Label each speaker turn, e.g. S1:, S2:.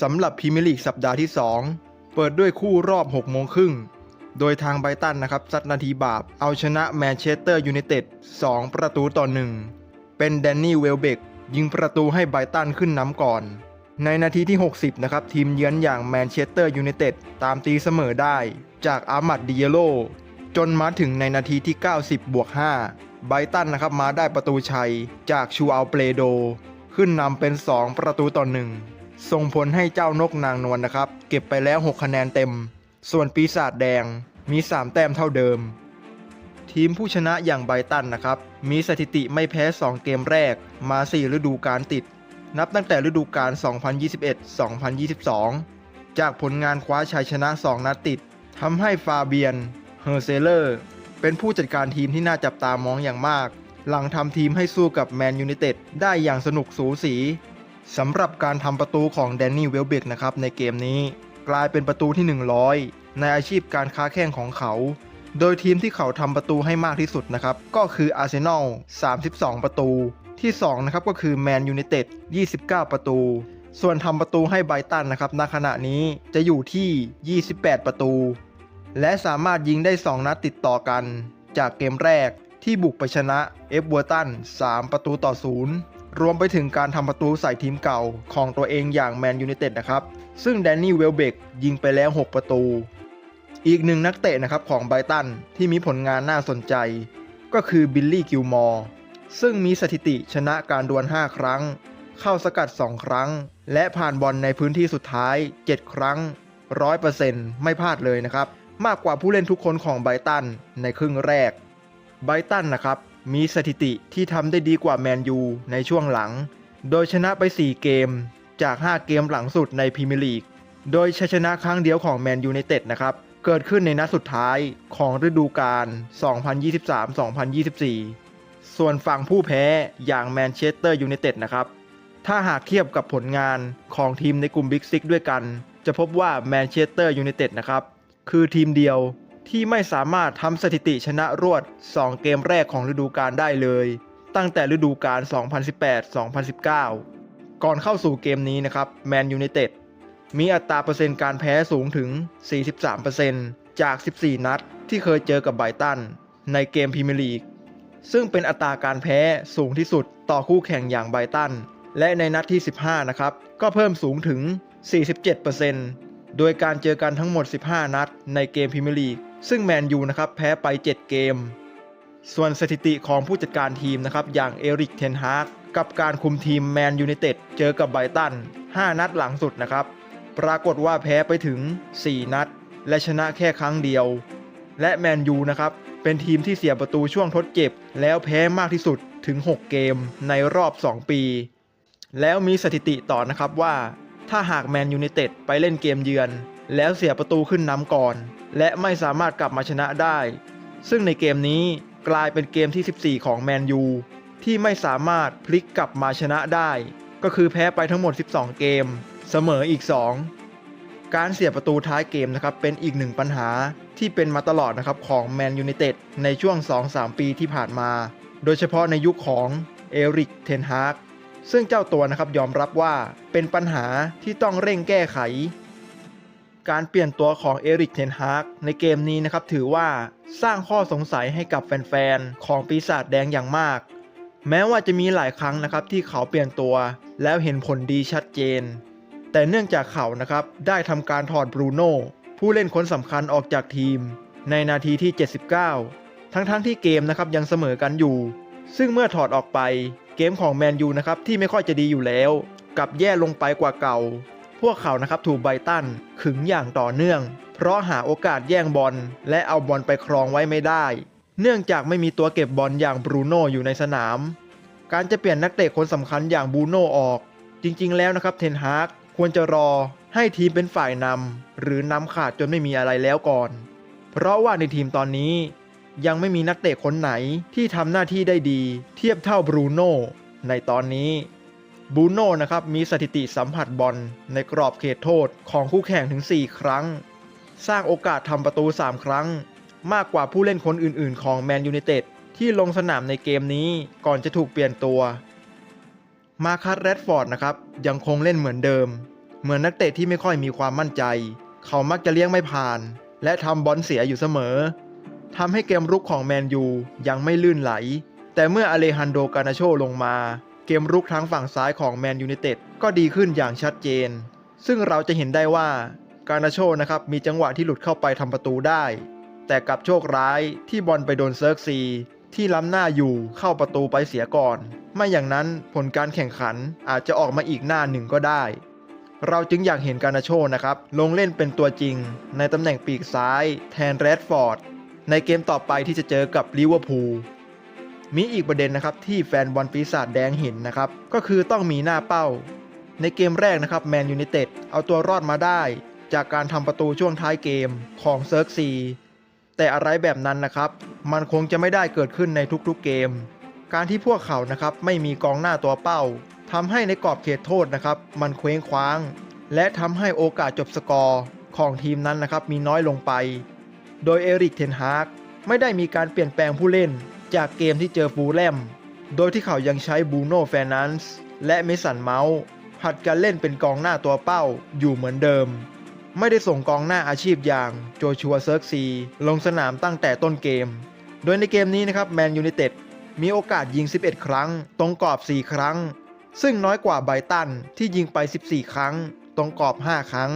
S1: สำหรับพรีเมียร์ลีกสัปดาห์ที่ 2 เปิดด้วยคู่รอบ6โมงครึ่ง โดยทางไบตันนะครับซัดนาทีบาป เอาชนะแมนเชสเตอร์ยูไนเต็ด2ประตูต่อ 1 เป็นแดนนี่เวลเบกยิงประตูให้ไบตันขึ้นนำก่อน ในนาทีที่ 60 นะครับ ทีมเยือนอย่างแมนเชสเตอร์ยูไนเต็ดตามตีเสมอได้ จากอามัดดิเยโล จนมาถึงในนาทีที่ 90บวก5ไบตันนะครับมาได้ประตูชัยจากชูอัลเปโด ขึ้นนำเป็น 2 ประตูต่อ 1 ส่งผลให้เจ้านกนางนวลนะครับ เก็บไปแล้ว 6 คะแนนเต็ม ส่วนปีศาจแดงมี 3 แต้มเท่าเดิม ทีมผู้ชนะอย่างไบตันนะครับ มีสถิติไม่แพ้ 2 เกมแรกมา 4 ฤดูกาลติด นับตั้งแต่ฤดูกาล 2021-2022 จากผลงานคว้าชัยชนะ 2 นัดติดทำให้ฟาเบียน เฮอร์เซเลอร์ เป็นผู้จัดการทีมที่น่าจับตามองอย่างมาก หลังทำทีมให้สู้กับแมนยูไนเต็ดได้อย่างสนุกสูสี สำหรับการทำประตูของแดนนี่เวลเบกนะครับในเกมนี้ กลายเป็นประตูที่ 100 ในอาชีพการค้าแข่งของเขา โดยทีมที่เขาทำประตูให้มากที่สุดนะครับ ก็คืออาร์เซนอล 32 ประตู ที่ 2 นะครับก็คือแมนยูไนเต็ด 29 ประตู ส่วนทำประตูให้ไบตันนะครับ ณ ขณะนี้จะอยู่ที่ 28 ประตู และสามารถยิงได้ 2 นัดติดต่อกัน จากเกมแรกที่บุกไปชนะเอฟเวอร์ตัน 3 ประตูต่อ 0 รวมไปถึงการทำประตูใส่ทีมเก่าของตัวเองอย่างแมนยูไนเต็ดนะครับ ซึ่งแดนนี่เวลเบกยิงไปแล้ว 6 ประตู อีกหนึ่งนักเตะนะครับของไบรตันที่มีผลงานน่าสนใจ ก็คือบิลลี่กิลมอร์ซึ่งมีสถิติชนะการดวล 5 ครั้ง เข้าสกัด 2 ครั้ง และผ่านบอลในพื้นที่สุดท้าย 7 ครั้ง 100%ไม่พลาดเลยนะครับ มากกว่าผู้เล่นทุกคนของไบรตันในครึ่งแรกไบรตันนะครับ มีสถิติที่ทำได้ดีกว่าแมนยูในช่วงหลัง โดยชนะไป 4 เกมจาก 5 เกมหลังสุดในพรีเมียร์ลีก โดยชัยชนะครั้งเดียวของแมนยูไนเต็ดนะครับ เกิดขึ้นในนัดสุดท้ายของฤดูกาล 2023-2024 ส่วนฝั่งผู้แพ้อย่างแมนเชสเตอร์ยูไนเต็ดนะครับ ถ้าหากเทียบกับผลงานของทีมในกลุ่มบิ๊กซิกด้วยกัน จะพบว่าแมนเชสเตอร์ยูไนเต็ดนะครับ คือทีมเดียว ที่ไม่สามารถทำสถิติชนะรวด 2 เกมแรกของฤดูกาลได้เลย ตั้งแต่ฤดูกาล 2018-2019 ก่อนเข้าสู่เกมนี้นะครับแมนยูไนเต็ดมีอัตราเปอร์เซ็นต์การแพ้สูงถึง 43%จาก 14 นัดที่เคยเจอกับไบตัน ในเกมพรีเมียร์ลีก ซึ่งเป็นอัตราการแพ้สูงที่สุดต่อคู่แข่งอย่างไบตัน และในนัดที่ 15 นะครับ ก็เพิ่มสูงถึง 47%โดยการเจอกันทั้งหมด 15 นัดในเกมพรีเมียร์ลีก ซึ่งแมนยูนะครับแพ้ไป 7 เกม ส่วนสถิติของผู้จัดการทีมนะครับอย่างเอริกเทนฮากกับการคุมทีมแมนยูไนเต็ดเจอกับไบตัน 5 นัดหลังสุดนะครับ ปรากฏว่าแพ้ไปถึง 4 นัด และชนะแค่ครั้งเดียว และแมนยูนะครับเป็นทีมที่เสียประตูช่วงทดเจ็บ แล้วแพ้มากที่สุดถึง 6 เกมในรอบ 2 ปี แล้วมีสถิติต่อนะครับว่า ถ้าหากแมนยูไนเต็ดไปเล่นเกมเยือน แล้วเสียประตูขึ้นนำก่อน และไม่สามารถกลับมาชนะได้ ซึ่งในเกมนี้กลายเป็นเกมที่ 14 ของแมนยูที่ไม่สามารถพลิกกลับมาชนะได้ ก็คือแพ้ไปทั้งหมด 12 เกม เสมออีก 2 การเสียประตูท้ายเกมนะครับเป็นอีกหนึ่งปัญหาที่เป็นมาตลอดนะครับของแมนยูไนเต็ดในช่วง 2-3 ปีที่ผ่านมา โดยเฉพาะในยุคของเอริกเทนฮากซึ่งเจ้าตัวนะครับยอมรับว่าเป็นปัญหาที่ต้องเร่งแก้ไข การเปลี่ยนตัวของเอริกเทนฮากในเกมนี้นะครับถือว่าสร้างข้อสงสัยให้กับแฟนๆ ของปีศาจแดงอย่างมาก แม้ว่าจะมีหลายครั้งนะครับที่เขาเปลี่ยนตัวแล้วเห็นผลดีชัดเจน แต่เนื่องจากเขานะครับได้ทำการถอดบรูโน่ผู้เล่นคนสำคัญออกจากทีม ในนาทีที่ 79 ทั้งๆทที่เกมนะครับยังเสมอกันอยู่ ซึ่งเมื่อถอดออกไปเกมของแมนยูนะครับที่ไม่ค่อยจะดีอยู่แล้วกลับแย่ลงไปกว่าเก่า พวกเขานะครับถูกไบตันขึงอย่างต่อเนื่อง เพราะหาโอกาสแย่งบอลและเอาบอลไปครองไว้ไม่ได้ เนื่องจากไม่มีตัวเก็บบอลอย่างบรูโน่อยู่ในสนาม การจะเปลี่ยนนักเตะคนสำคัญอย่างบรูโน่ออก จริงๆแล้วนะครับเทนฮากควรจะรอให้ทีมเป็นฝ่ายนำหรือนำขาดจนไม่มีอะไรแล้วก่อน เพราะว่าในทีมตอนนี้ ยังไม่มีนักเตะคนไหนที่ทำหน้าที่ได้ดี เทียบเท่าบรูโน่ในตอนนี้ บูโน่นะครับมีสถิติสัมผัสบอลในกรอบเขตโทษของคู่แข่งถึง 4 ครั้ง สร้างโอกาสทำประตู 3 ครั้ง มากกว่าผู้เล่นคนอื่น ๆ ของแมนยูไนเต็ดที่ลงสนามในเกมนี้ก่อนจะถูกเปลี่ยนตัว มาคัสแรดฟอร์ดนะครับยังคงเล่นเหมือนเดิม เหมือนนักเตะที่ไม่ค่อยมีความมั่นใจ เขามักจะเลี้ยงไม่ผ่าน และทำบอลเสียอยู่เสมอทำให้เกมรุกของแมนยูยังไม่ลื่นไหล แต่เมื่ออเลฮันโดกานาโชลงมา เกมรุกทั้งฝั่งซ้ายของแมนยู i นเต็ดก็ดีขึ้นอย่างชัดเจน ซึ่งเราจะเห็นได้ว่ากานาโชนะครับมีจังหวะที่หลุดเข้าไปทำประตูได้ แต่กับโชคร้ายที่บอลไปโดนเซิร์กซี ที่ล้ำหน้าอยู่เข้าประตูไปเสียก่อน ไม่อย่างนั้นผลการแข่งขันอาจจะออกมาอีกหน้าหนึ่งก็ได้ เราจึงอยากเห็นการนาโชนะครับลงเล่นเป็นตัวจริง ในตำแหน่งปีกซ้าย แทนแรดฟอร์ดในเกมต่อไปที่จะเจอกับลิเวอร์พูล มีอีกประเด็นนะครับที่แฟนบอลปีศาจแดงเห็นนะครับ ก็คือต้องมีหน้าเป้า ในเกมแรกนะครับแมนยู i นเต็ดเอาตัวรอดมาได้ จากการทำประตูช่วงท้ายเกมของเซิร์กซีแต่อะไรแบบนั้นนะครับ มันคงจะไม่ได้เกิดขึ้นในทุกๆเกม การที่พวกเขานะครับไม่มีกองหน้าตัวเป้าทำให้ในกรอบเขตโทษนะครับ มันเคว้งคว้าง และทำให้โอกาสจบสกอร์ของทีมนั้นนะครับมีน้อยลงไป โดยเอริกเทนฮากไม่ได้มีการเปลี่ยนแปลงผู้เล่นจากเกมที่เจอฟูลแลม โดยที่เขายังใช้บูโน่แฟนันส์และเมสันเมาส์ผัดกันเล่นเป็นกองหน้าตัวเป้าอยู่เหมือนเดิม ไม่ได้ส่งกองหน้าอาชีพอย่างโจชัวเซิร์กซีลงสนามตั้งแต่ต้นเกม โดยในเกมนี้นะครับแมนยู i นเต็ดมีโอกาสยิง 11 ครั้ง ตรงกรอบ 4 ครั้ง ซึ่งน้อยกว่าไบตันที่ยิงไป 14 ครั้ง ตรงกรอบ 5 ครั้ง